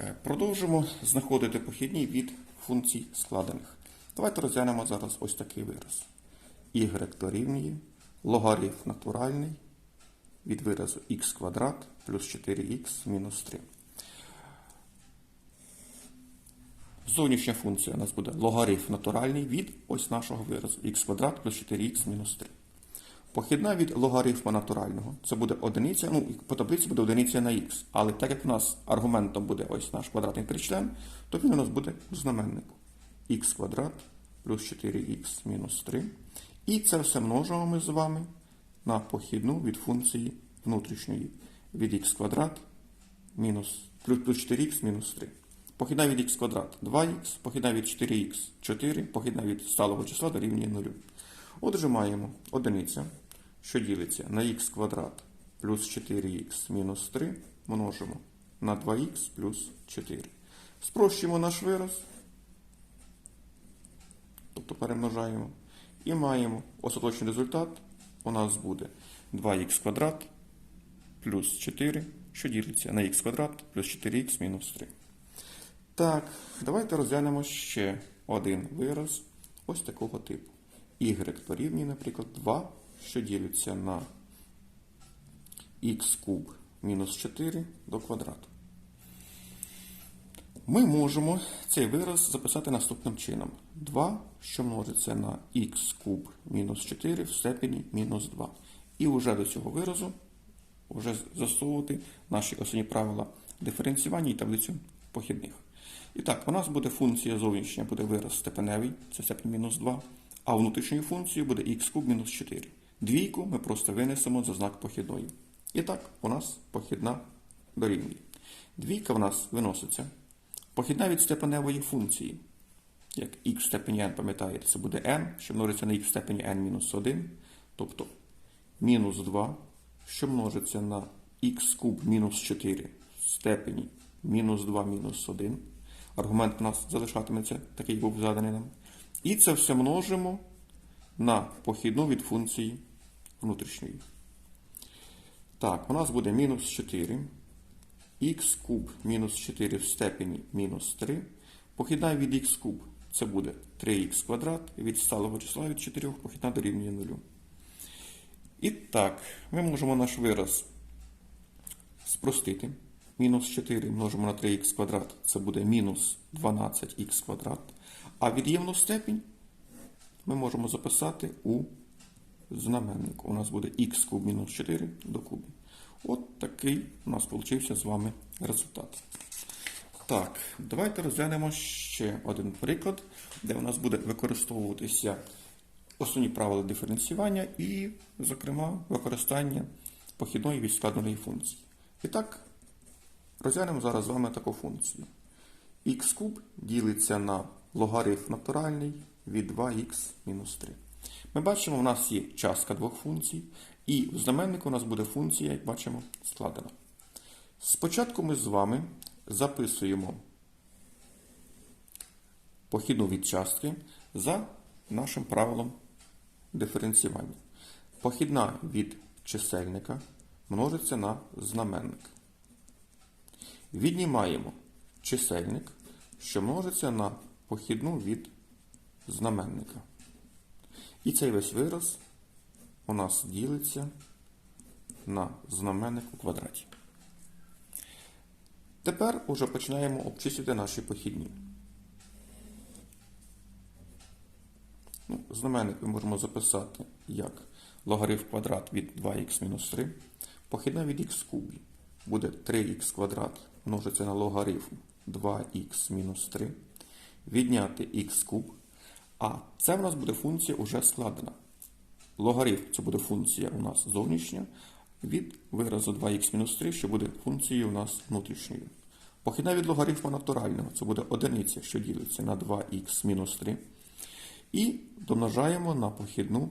Е, Продовжимо знаходити похідні від функцій складених. Давайте розглянемо зараз ось такий вираз. y дорівнює логарифм натуральний від виразу х квадрат плюс 4х мінус 3. Зовнішня функція у нас буде логарифм натуральний від ось нашого виразу х квадрат плюс 4х мінус 3. Похідна від логарифма натурального це буде одиниця, ну по таблиці буде одиниця на х. Але так як у нас аргументом буде ось наш квадратний тричлен, то він у нас буде у знаменнику х квадрат плюс 4х мінус 3. І це все множимо ми з вами на похідну від функції внутрішньої від х квадрат мінус плюс 4х мінус 3. Похідна від х квадрат 2х, похідна від 4х 4, похідна від сталого числа дорівнює 0. Отже, маємо одиниця, що ділиться на х квадрат плюс 4х мінус 3 множимо на 2х плюс 4. Спрощуємо наш вираз, тобто перемножаємо, і маємо остаточний результат. У нас буде 2х квадрат плюс 4, що ділиться на х квадрат плюс 4х мінус 3. Так, давайте розглянемо ще один вираз ось такого типу. y дорівнює, наприклад, 2, що ділиться на х куб мінус 4 до квадрату. Ми можемо цей вираз записати наступним чином. 2, що множиться на х куб мінус 4 в степені мінус 2. І вже до цього виразу вже засовувати наші основні правила диференціювання і таблицю похідних. І так, у нас буде функція зовнішня, буде вираз степеневий, це степень мінус 2, а внутрішньою функцією буде х куб мінус 4. Двійку ми просто винесемо за знак похідної. І так, у нас похідна дорівнює. Двійка в нас виноситься. Похідна від степеневої функції. Як х в степені n, пам'ятаєте, це буде n, що множиться на х в степені n мінус 1, тобто мінус 2, що множиться на х куб мінус 4 в степені мінус 2 мінус 1. Аргумент у нас залишатиметься, такий був заданий нам. І це все множимо на похідну від функції внутрішньої. Так, у нас буде мінус 4. х куб мінус 4 в степені мінус 3. Похідна від х куб це буде 3х квадрат. Від сталого числа від 4 похідна дорівнює 0. І так, ми можемо наш вираз спростити. Мінус 4 множимо на 3х квадрат, це буде мінус 12х квадрат. А від'ємну степінь ми можемо записати у знаменнику. У нас буде х куб мінус 4 до кубу. От такий у нас вийшов з вами результат. Так, давайте розглянемо ще один приклад, де у нас буде використовуватися основні правила диференціювання і, зокрема, використання похідної від складеної функції. І так, розглянемо зараз з вами таку функцію. х куб ділиться на логарифм натуральний від 2х мінус 3. Ми бачимо, у нас є частка двох функцій, і в знаменнику у нас буде функція, як бачимо, складена. Спочатку ми з вами записуємо похідну від частки за нашим правилом диференціювання. Похідна від чисельника множиться на знаменник. Віднімаємо чисельник, що множиться на похідну від знаменника. І цей весь вираз у нас ділиться на знаменник у квадраті. Тепер уже починаємо обчислювати наші похідні. Ну, знаменник ми можемо записати як логарифм квадрат від 2х-3. Похідна від х кубі буде 3х квадрат множиться на логарифм 2х-3. Відняти х куб. А це в нас буде функція уже складена. Логарифм це буде функція у нас зовнішня від виразу 2х-3, що буде функцією у нас внутрішньою. Похідна від логарифму натурального це буде одиниця, що ділиться на 2х-3. І домножаємо на похідну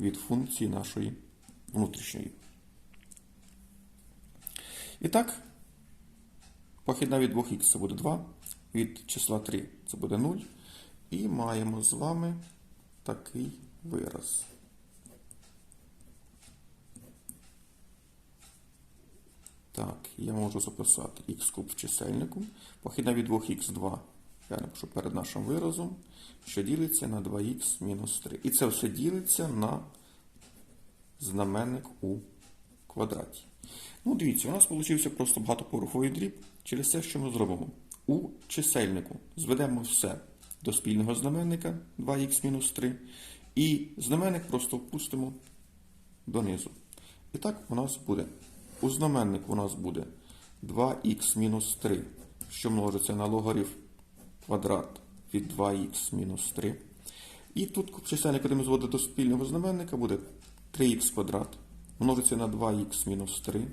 від функції нашої внутрішньої. І так, похідна від 2х це буде 2, від числа 3 це буде 0. І маємо з вами такий вираз. Так, я можу записати х куб в чисельнику. Похідна від 2х2. Я напишу перед нашим виразом, що ділиться на 2х мінус 3. І це все ділиться на знаменник у квадраті. Ну, дивіться, у нас вийшов просто багатоповерховий дріб. Через це, що ми зробимо? У чисельнику зведемо все до спільного знаменника 2х-3. І знаменник просто впустимо донизу. І так у нас буде. У знаменнику у нас буде 2х-3, що множиться на логарифм квадрат від 2х-3. І тут чисельник, коли ми зводимо до спільного знаменника, буде 3х квадрат множиться на 2х-3.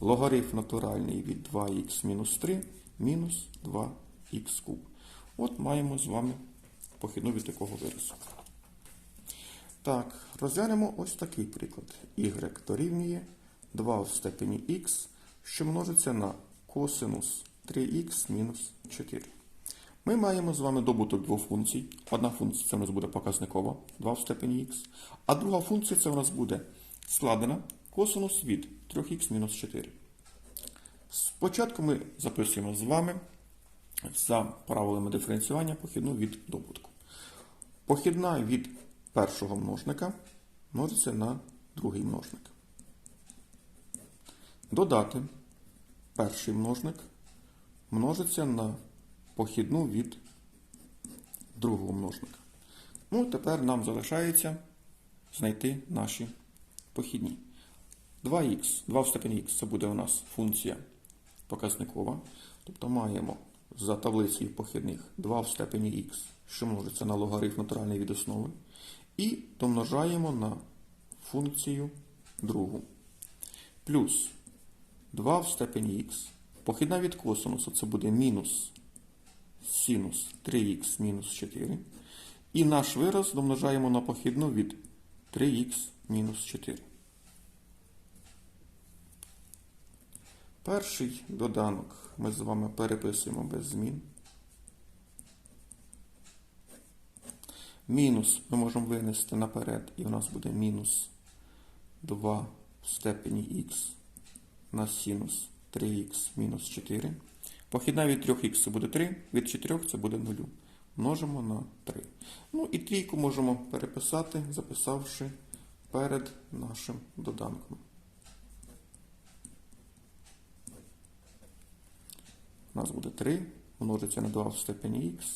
Логарифм натуральний від 2х-3 мінус 2х куб. От маємо з вами похідну від такого виразу. Так, розглянемо ось такий приклад. y дорівнює 2 в степені х, що множиться на косинус 3х мінус 4. Ми маємо з вами добуток двох функцій. Одна функція це у нас буде показникова 2 в степені х, а друга функція це у нас буде складена косинус від 3х мінус 4. Спочатку ми записуємо з вами за правилами диференціювання похідну від добутку. Похідна від першого множника множиться на другий множник. Додати перший множник множиться на похідну від другого множника. Ну, тепер нам залишається знайти наші похідні. 2х, 2 в степені х це буде у нас функція показникова. Тобто маємо за таблицею похідних 2 в степені х, що множиться на логарифм натуральний від основи. І домножаємо на функцію другу. Плюс 2 в степені х. Похідна від косинусу це буде мінус синус 3х мінус 4. І наш вираз домножаємо на похідну від 3х мінус 4. Перший доданок ми з вами переписуємо без змін. Мінус ми можемо винести наперед, і у нас буде мінус 2 в степені х на синус 3х мінус 4. Похідна від 3х це буде 3, від 4 це буде 0. Множимо на 3. Ну і трійку можемо переписати, записавши перед нашим доданком. У нас буде 3, множиться на 2 в степені х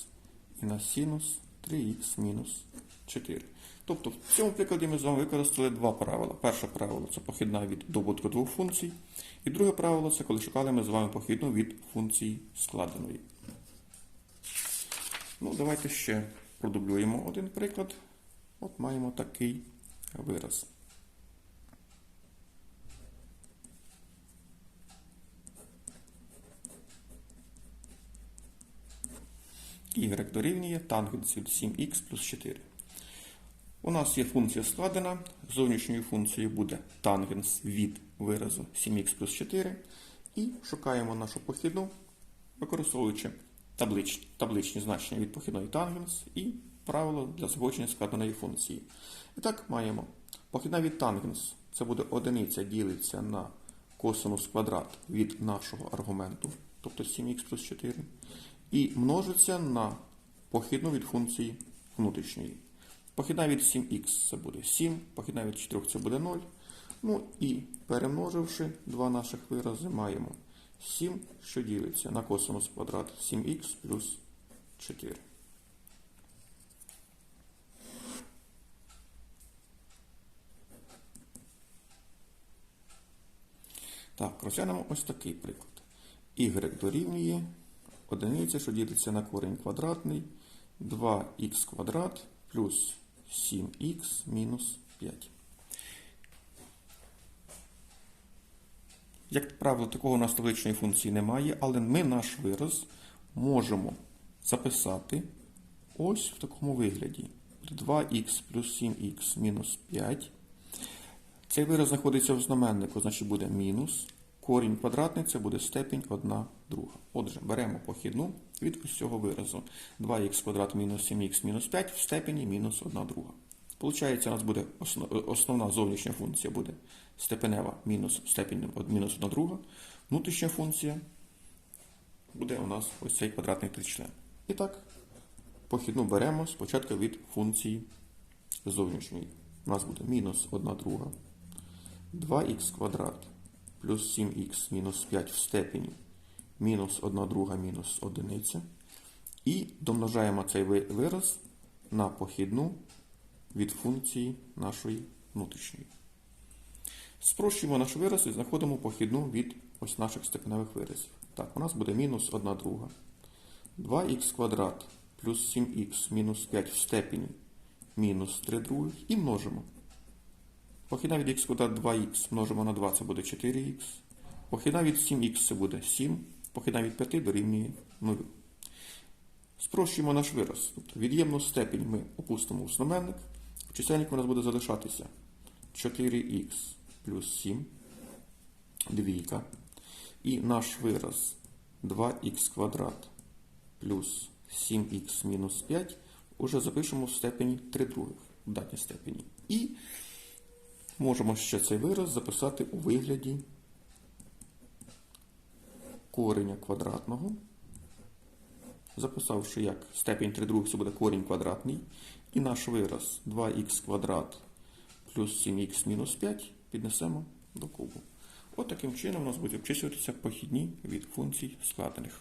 і на синус 3х мінус 4. Тобто в цьому прикладі ми з вами використали два правила. Перше правило це похідна від добутку двох функцій. І друге правило це коли шукали ми з вами похідну від функції складеної. Ну, Давайте ще продублюємо один приклад. От маємо такий вираз. Y дорівнює тангенс від 7х плюс 4. У нас є функція складена. Зовнішньою функцією буде тангенс від виразу 7х плюс 4. І шукаємо нашу похідну, використовуючи таблич, табличні значення від похідної тангенс і правило для згодження складеної функції. І так маємо похідна від тангенс. Це буде одиниця ділиться на косинус квадрат від нашого аргументу, тобто 7х плюс 4. І множиться на похідну від функції внутрішньої. Похідна від 7х це буде 7, похідна від 4 це буде 0. Ну і перемноживши два наших вирази, маємо 7, що ділиться на косинус квадрат 7х плюс 4. Так, розглянемо ось такий приклад. y дорівнює одиниця, що ділиться на корінь квадратний 2х квадрат плюс 7х мінус 5. Як правило, такого у нас табличної функції немає, але ми наш вираз можемо записати ось в такому вигляді. 2х плюс 7х мінус 5. Цей вираз знаходиться в знаменнику, значить буде мінус. Корінь квадратний це буде степінь 1 друга. Отже, беремо похідну від усього виразу. 2х квадрат мінус 7х мінус 5 в степені мінус 1 друга. Получається, у нас буде основна зовнішня функція буде степенева мінус степінь мінус 1 друга. Внутрішня функція буде у нас ось цей квадратний тричлен. І так, похідну беремо спочатку від функції зовнішньої. У нас буде мінус 1 друга, 2х квадрат плюс 7х мінус 5 в степені мінус 1 друга мінус 1. І домножаємо цей вираз на похідну від функції нашої внутрішньої. Спрощуємо наш вираз і знаходимо похідну від ось наших степеневих виразів. Так, у нас буде мінус 1 друга. 2х квадрат плюс 7х мінус 5 в степені мінус 3 других і множимо. Похідна від х квадрат 2х множимо на 2, це буде 4х. Похідна від 7х це буде 7. Похідна від 5 дорівнює 0. Спрощуємо наш вираз. Тобто від'ємну степінь ми опустимо у знаменник. В чисельнику у нас буде залишатися 4х плюс 7, двійка. І наш вираз 2х квадрат плюс 7х мінус 5 уже запишемо в степені 3 других, в датній степені. І можемо ще цей вираз записати у вигляді кореня квадратного. Записавши як степінь 3 других, це буде корінь квадратний. І наш вираз 2х квадрат плюс 7х мінус 5 піднесемо до кубу. От чином у нас будуть обчислюватися похідні від функцій складених.